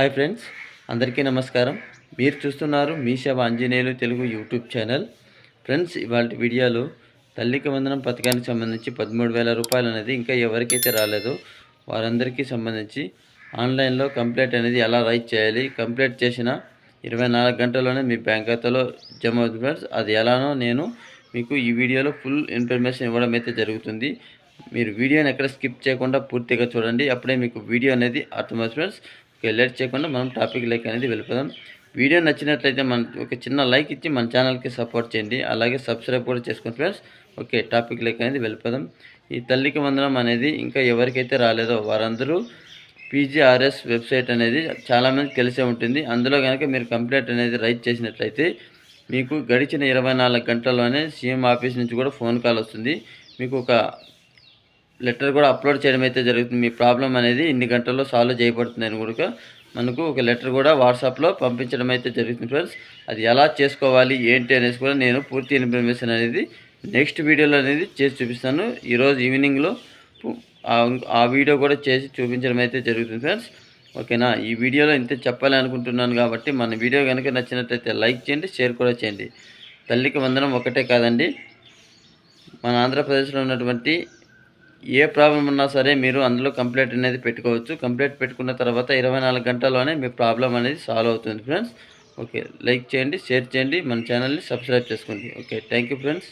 Hi friends అందరికీ నమస్కారం. మీరు చూస్తున్నారు మీ Seva Anjaneyulu Telugu YouTube channel. Friends ఇవాళ వీడియోలో తల్లికి వందనం పథకానికి సంబంధించి పదమూడు వేల రూపాయలు అనేది ఇంకా ఎవరికైతే రాలేదో వారందరికీ సంబంధించి ఆన్లైన్లో కంప్లైంట్ అనేది ఎలా రైట్ చేయాలి కంప్లైంట్ చేసిన ఇరవై నాలుగు గంటల్లోనే మీ బ్యాంక్ ఖాతాలో జమ అవుతుంది ఫ్రెండ్స్. అది ఎలానో నేను మీకు ఈ వీడియోలో ఫుల్ ఇన్ఫర్మేషన్ ఇవ్వడం అయితే జరుగుతుంది. మీరు వీడియోని ఎక్కడ స్కిప్ చేయకుండా పూర్తిగా చూడండి. అప్పుడే మీకు వీడియో అనేది అర్థమవుతుంది ఫ్రెండ్స్. ఓకే లేట్ చేయకుండా మనం టాపిక్ లైక్ అనేది వెళ్ళిపోదాం. వీడియో నచ్చినట్లయితే మన ఒక చిన్న లైక్ ఇచ్చి మన ఛానల్కి సపోర్ట్ చేయండి. అలాగే సబ్స్క్రైబ్ కూడా చేసుకోండి ఫ్రెండ్స్ ఓకే టాపిక్ లైక్ అనేది వెళ్ళిపోదాం. ఈ తల్లికి వందనం అనేది ఇంకా ఎవరికైతే రాలేదో వారందరూ పీజీఆర్ఎస్ వెబ్సైట్ అనేది చాలామందికి తెలిసే ఉంటుంది. అందులో కనుక మీరు కంప్లైంట్ అనేది రైట్ చేసినట్లయితే మీకు గడిచిన ఇరవై నాలుగు గంటల్లోనే సీఎం ఆఫీస్ నుంచి కూడా ఫోన్ కాల్ వస్తుంది. మీకు ఒక లెటర్ కూడా అప్లోడ్ చేయడం అయితే జరుగుతుంది. మీ ప్రాబ్లం అనేది ఇన్ని గంటల్లో సాల్వ్ చేయబడుతుంది అని కూడా మనకు ఒక లెటర్ కూడా వాట్సాప్లో పంపించడం అయితే జరుగుతుంది ఫ్రెండ్స్. అది ఎలా చేసుకోవాలి ఏంటి అనేసి కూడా నేను పూర్తి ఇన్ఫర్మేషన్ అనేది నెక్స్ట్ వీడియోలో అనేది చేసి చూపిస్తాను. ఈరోజు ఈవినింగ్లో ఆ- ఆ వీడియో కూడా చేసి చూపించడం అయితే జరుగుతుంది ఫ్రెండ్స్. ఓకేనా? ఈ వీడియోలో ఇంత చెప్పాలి అనుకుంటున్నాను కాబట్టి మన వీడియో కనుక నచ్చినట్లయితే లైక్ చేయండి షేర్ కూడా చేయండి. తల్లికి వందనం ఒకటే కాదండి. మన ఆంధ్రప్రదేశ్లో ఉన్నటువంటి ఏ ప్రాబ్లం ఉన్నా సరే మీరు అందులో కంప్లైంట్ అనేది పెట్టుకోవచ్చు. కంప్లైంట్ పెట్టుకున్న తర్వాత ఇరవై నాలుగు గంటల్లోనే మీ ప్రాబ్లం అనేది సాల్వ్ అవుతుంది ఫ్రెండ్స్. ఓకే లైక్ చేయండి షేర్ చేయండి మన ఛానల్ని సబ్స్క్రైబ్ చేసుకోండి. Okay thank you friends.